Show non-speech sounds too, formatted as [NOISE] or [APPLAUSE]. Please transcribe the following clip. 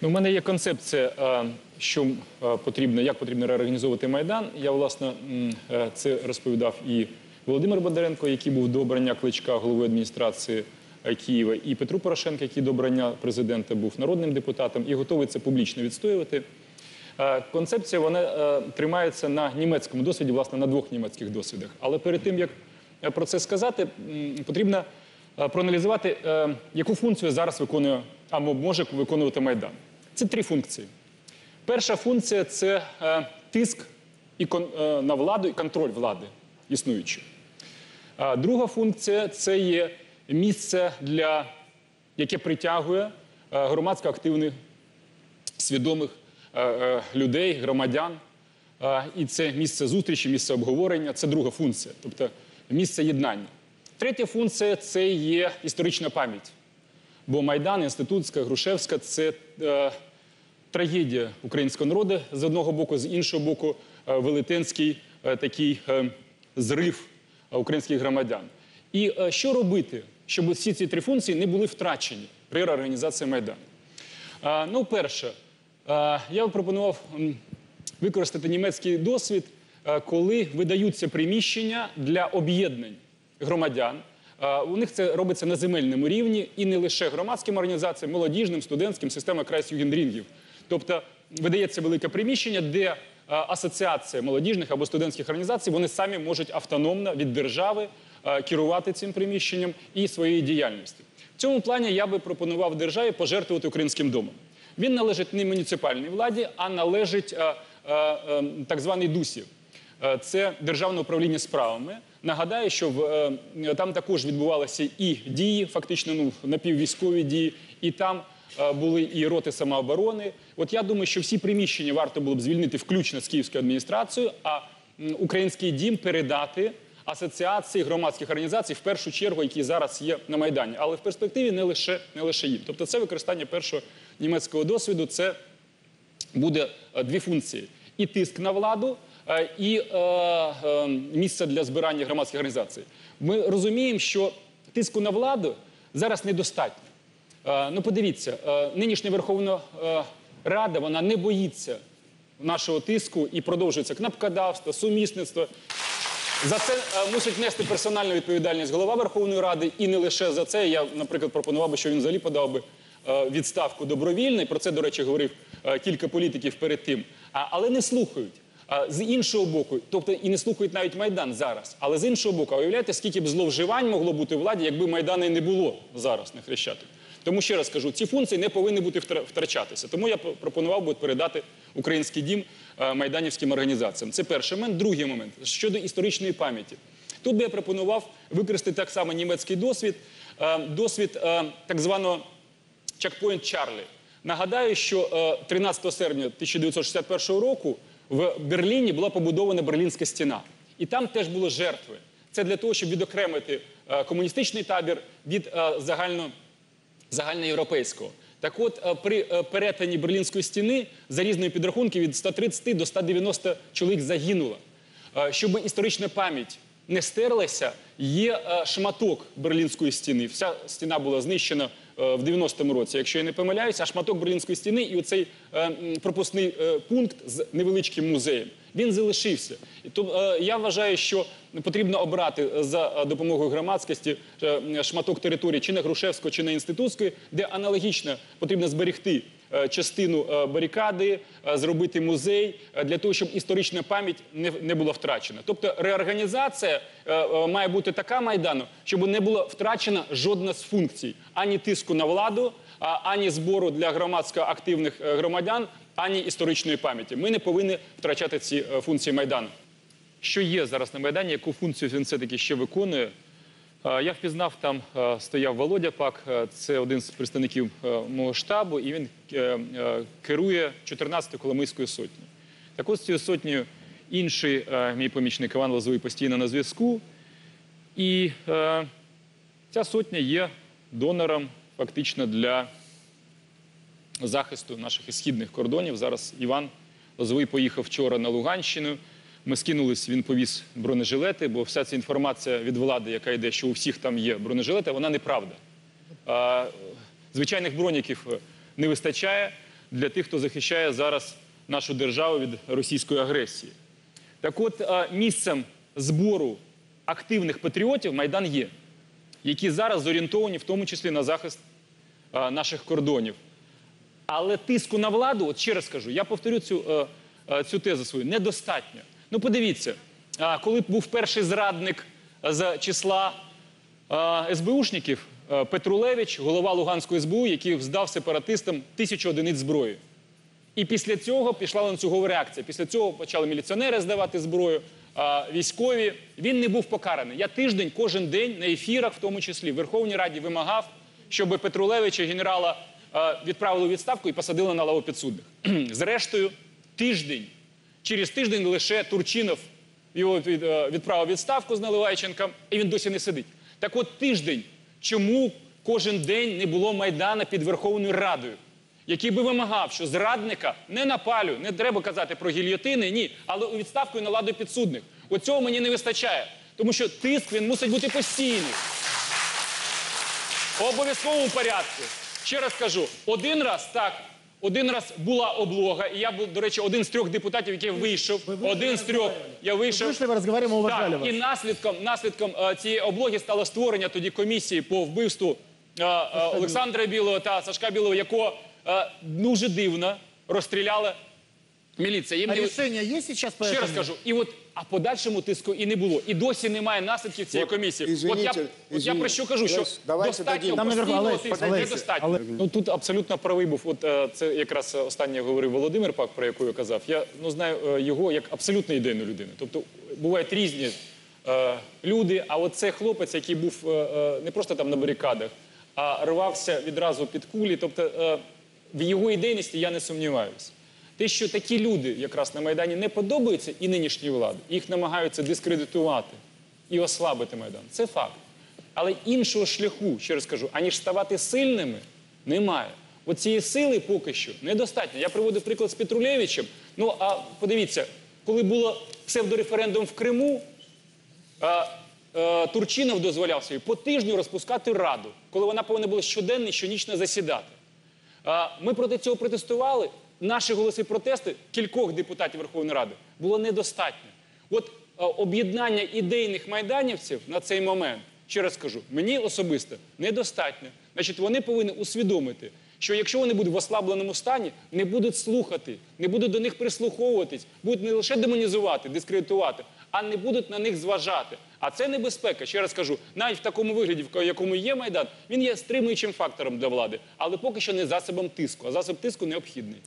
Ну, у мене є концепція, е, що е, потрібно, як потрібно реорганізовувати Майдан. Я, власне, е, це розповідав і Володимир Бондаренко, який був до обрання кличка голови адміністрації Києва, і Петру Порошенко, який до обрання президента був народним депутатом, і готовий це публічно відстоювати. Концепція вона тримається на німецькому досвіді, власне, на двох німецьких досвідах. Але перед тим як про це сказати, потрібно проаналізувати, яку функцію зараз виконує або може виконувати Майдан. Це три функції. Перша функція це е, тиск і кон- е, на владу і контроль влади існуючої. А друга функція це є місце, для, яке притягує е, громадсько активних свідомих е, е, людей, громадян. Е, І це місце зустрічі, місце обговорення це друга функція, тобто місце єднання. Третя функція це є історична пам'ять. Бо Майдан, Інститутська, Грушевська це е, трагедія українського народу з одного боку, з іншого боку, е, велетенський е, такий е, зрив українських громадян. І що робити, щоб всі ці три функції не були втрачені при реорганізації Майдану? Ну, перше, я пропонував використати німецький досвід, коли видаються приміщення для об'єднань громадян. У них це робиться на земельному рівні і не лише громадським організаціям, молодіжним, студентським, система крайсюгендрінгів. Тобто видається велике приміщення, де е, асоціація молодіжних або студентських організацій вони самі можуть автономно від держави е, керувати цим приміщенням і своєю діяльністю. В цьому плані я би пропонував державі пожертвувати українським домом. Він належить не муніципальній владі, а належить е, е, е, так званий ДУСі. Е, Це державне управління справами. Нагадаю, що в, там також відбувалися і дії, фактично ну, напіввійськові дії, і там були і роти самооборони. От я думаю, що всі приміщення варто було б звільнити, включно з київською адміністрацією, а український дім передати асоціації громадських організацій, в першу чергу, які зараз є на Майдані. Але в перспективі не лише, не лише їм. Тобто це використання першого німецького досвіду, це буде е, дві функції: і тиск на владу, е, і е, е, місце для збирання громадських організацій. Ми розуміємо, що тиску на владу зараз недостатньо. Е, ну, подивіться, е, нинішня Верховна е, Рада вона не боїться нашого тиску і продовжується кнопкодавство, сумісництво. За це мусить нести персональну відповідальність голова Верховної Ради, і не лише за це. Я, наприклад, пропонував би, що він взагалі подав би відставку добровільно. Про це, до речі, говорив кілька політиків перед тим. Але не слухають. З іншого боку, тобто і не слухають навіть Майдан зараз. Але з іншого боку, уявляєте, скільки б зловживань могло бути владі, якби Майдана і не було зараз на Хрещатик. Тому ще раз кажу, ці функції не повинні бути втрачатися. Тому я пропонував би передати український дім е, майданівським організаціям. Це перший момент. Другий момент щодо історичної пам'яті. Тут би я пропонував використати так само німецький досвід, е, досвід е, так званого чекпоінт Чарлі. Нагадаю, що е, 13 серпня 1961 року в Берліні була побудована Берлінська стіна. І там теж були жертви. Це для того, щоб відокремити комуністичний табір від загально, загальноєвропейського. Так от, е, при е, перетині Берлінської стіни за різною підрахунки від 130 до 190 чоловік загинуло. Е, Щоб історична пам'ять не стерлася, є шматок Берлінської стіни. Вся стіна була знищена в 90-му році, якщо я не помиляюся, а шматок Берлінської стіни і оцей пропускний пункт з невеличким музеєм. Він залишився. І то е, я вважаю, що потрібно обрати за е, допомогою громадськості е, шматок території чи на Грушевського, чи на інститутської, де аналогічно потрібно зберегти е, частину е, барикади, е, зробити музей е, для того, щоб історична пам'ять не, була втрачена. Тобто реорганізація е, е, має бути така майдану, щоб не було втрачена жодна з функцій ані тиску на владу, ані збору для громадсько активних е, громадян, ані історичної пам'яті. Ми не повинні втрачати ці е, функції майдану. Що є зараз на майдані, яку функцію він все-таки ще виконує? Е, Я впізнав, там е, стояв Володя Пак, е, це один з представників мого штабу, і він керує 14-ю Коломийською сотнею. Так от цією сотнею інший мій помічник Іван Лозовий постійно на зв'язку. І ця сотня є донором фактично для захисту наших східних кордонів. Зараз Іван Лозовий поїхав вчора на Луганщину. Ми скинулись, він повіз бронежилети, бо вся ця інформація від влади, яка йде, що у всіх там є бронежилети, вона неправда. А, звичайних броніків е, не вистачає. для тих, хто захищає зараз нашу державу від російської агресії. Так от, місцем збору активних патріотів Майдан є, які зараз зорієнтовані в тому числі на захист наших кордонів. Але тиску на владу, от ще раз кажу, я повторю цю, е, е, цю тезу свою, недостатньо. Ну, подивіться, коли був перший зрадник з числа СБУшників Петрулевич, голова Луганської СБУ, який здав сепаратистам тисячу одиниць зброї. І після цього пішла ланцюгова реакція. Після цього почали міліціонери здавати зброю, військові. Він не був покараний. Я тиждень, кожен день на ефірах, в тому числі в Верховній Раді, вимагав, щоб Петрулевича генерала відправили у відставку і посадили на лаву підсудних. [CLEARS THROAT] Зрештою, тиждень. Через тиждень лише Турчинов його е, відправив відставку з Наливайченком, і він досі не сидить. Так от тиждень. Чому кожен день не було Майдана під Верховною Радою? який би вимагав, що зрадника не на палю, не треба казати про гільйотини, ні, але у відставку і на ладу підсудних. Оцього мені не вистачає, тому що тиск він мусить бути постійний. В обов'язковому порядку. Ще раз кажу, один раз так. Один раз була облога, і я був, до речі, один з трьох депутатів, який вийшов. Один з трьох. Я вийшов. Вышли, мы разговариваем, мы уважали Так, вас. і наслідком, наслідком е, цієї облоги стало створення тоді комісії по вбивству е, е, Олександра Білого та Сашка Білого, якого е, дуже дивно розстріляла міліція. Їм А не- решение есть сейчас по Ще этому? раз кажу, і от а подальшому тиску і не було. І досі немає наслідків цієї От, комісії. от, я, извините, от я про що кажу, що Давайте- достатньо дадим. Там наверху постійного Олесь, тиску, Олесь, недостатньо. але- Ну тут абсолютно правий був. От е, це якраз останнє говорив Володимир Пак, про яку я казав. Я ну знаю е, його як абсолютно ідейну людину. Тобто бувають різні е, люди. А от це хлопець, який був е, е, не просто там на барикадах, а рвався відразу під кулі. Тобто е, в його ідейності я не сумніваюся. Те, що такі люди якраз на Майдані не подобаються і нинішній владі, їх намагаються дискредитувати і ослабити Майдан. Це факт. Але іншого шляху, ще раз кажу, аніж ставати сильними, немає. От цієї сили поки що недостатньо. Я приводив приклад з Петрулевичем. Ну а подивіться, коли було псевдореферендум в Криму, а, е, Турчинов дозволяв собі по тижню розпускати раду, коли вона повинна була щоденно щонічно засідати. А, Ми проти цього протестували. Наші голоси протесту кількох депутатів Верховної Ради було недостатньо. От е, об'єднання ідейних майданівців на цей момент, ще раз кажу, мені особисто недостатньо. Значить, вони повинні усвідомити, що якщо вони будуть в ослабленому стані, не будуть слухати, не будуть до них прислуховуватись, будуть не лише демонізувати, дискредитувати, а не будуть на них зважати. А це небезпека. Ще раз кажу, навіть в такому вигляді, в якому є майдан, він є стримуючим фактором для влади, але поки що не засобом тиску, а засоб тиску необхідний.